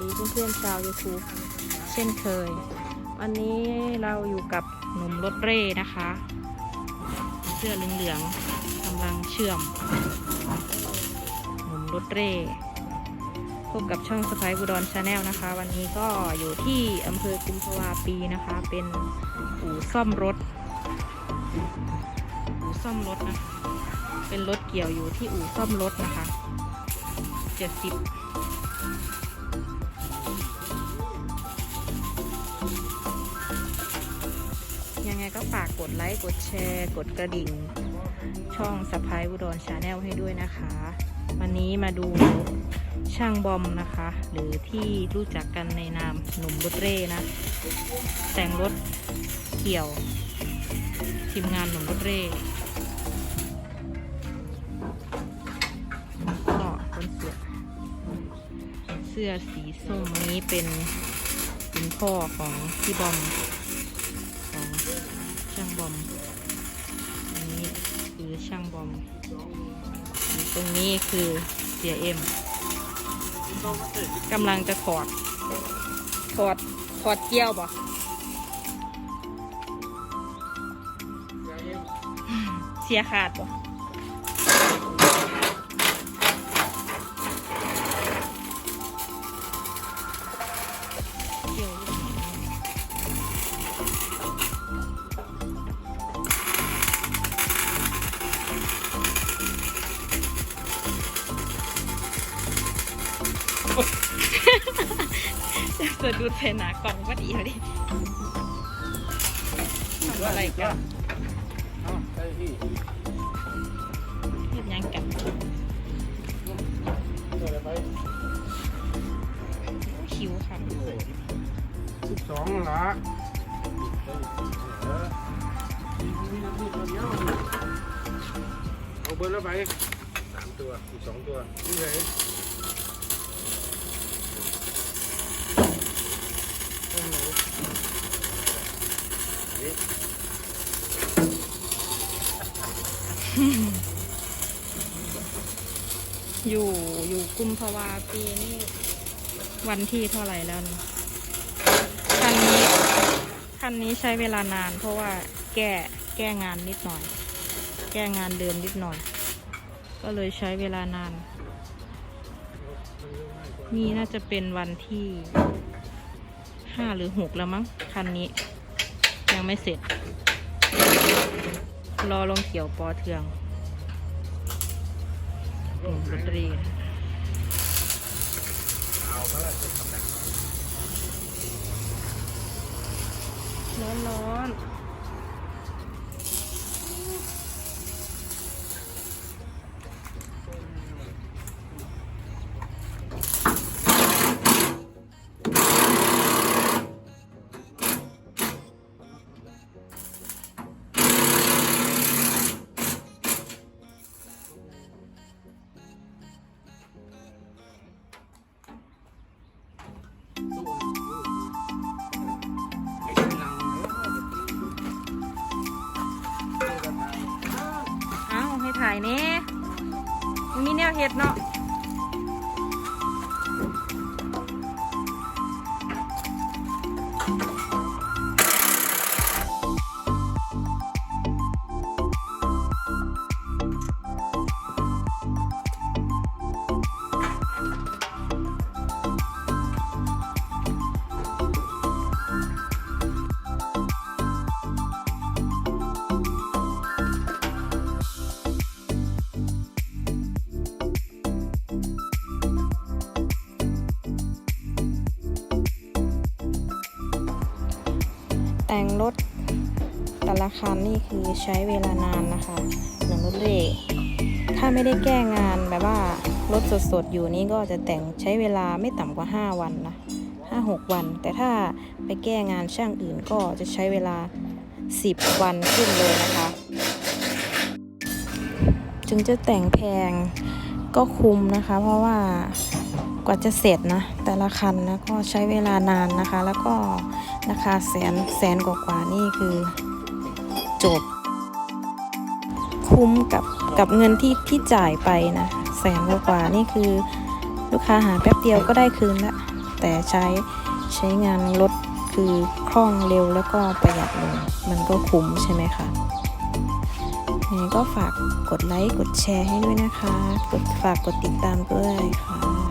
ดีเพื่อนๆชาว YouTube เช่นเคย วันนี้เราอยู่กับหนุ่มรถเร่นะคะ เสื้อเหลืองๆกำลังเชื่อม หนุ่มรถเร่พบกับช่องสไปบูดอนชาแนลนะคะ วันนี้ก็อยู่ที่อำเภอกุมภาวาปีนะคะ เป็นอู่ซ่อมรถอู่ซ่อมรถนะคะ เป็นรถเกี่ยวอยู่ที่อู่ซ่อมรถนะคะเจ็ดสิบ ก็ฝากกดไลค์ กดแชร์ กดกระดิ่ง ช่องสไปอุดรชาแนลให้ด้วยนะคะ วันนี้มาดูช่างบอมนะคะ หรือที่รู้จักกันในนามหนุ่มรถเร่นะ แต่งรถเกี่ยว ทีมงานหนุ่มรถเร่ก็คนเสื้อเสื้อสีส้มนี้เป็นเป็นพ่อของพี่บอม บอมอันนี้คือช่างบอมอยู่ตรงนี้คือเสียเอ็มกำลังจะถอด ถอด ถอดเกี้ยวบ่เสียขาดบ่ เปิดดูเทนากล่องก็ดีเลยดิทำอะไรกันเอาไปที่เห็นยังกันคิวค่ะสิบสองละเอาเบอร์แล้วไปสามตัวอีกสองตัวนี่ไหน อยู่อยู่กุมภาวาปีนี่ วันที่เท่าไหร่แล้วนี่คันนี้คันนี้ใช้เวลานาน เพราะว่าแก้แก้งานนิดหน่อย แก้งานเดิมนิดหน่อย ก็เลยใช้เวลานาน นี่น่าจะเป็นวันที่ห้าหรือหกแล้วมั้งคันนี้ ยังไม่เสร็จ รอลงเขียวปอเทืองหนุ่มดนตรีเอาพระราชทำนักร้อนร้อน วเห็ดเนาะ แต่งรถแต่ละคันนี่คือใช้เวลานานนะคะหนึ่งรถเร่ถ้าไม่ได้แก้งานแบบว่ารถสดๆอยู่นี่ก็จะแต่งใช้เวลาไม่ต่ำกว่า 5 วันนะห้าหกวัน แต่ถ้าไปแก้งานช่างอื่นก็จะใช้เวลา 10 วันขึ้นเลยนะคะ ถึงจะแต่งแพง ก็คุ้มนะคะ เพราะว่ากว่าจะเสร็จนะ แต่ละคันนะก็ใช้เวลานานนะคะ แล้วก็ราคาแสนแสนกว่าๆนี่คือจบ คุ้มกับกับเงินที่ที่จ่ายไปนะแสนกว่าๆนี่คือลูกค้าหาแป๊บเดียวก็ได้คืนละแต่ใช้ใช้งานรถคือคล่องเร็วแล้วก็ประหยัดลงมันก็คุ้มใช่ไหมคะ ยังไงก็ฝากกดไลค์ กดแชร์ให้ด้วยนะคะ กดฝากกดติดตามด้วยค่ะ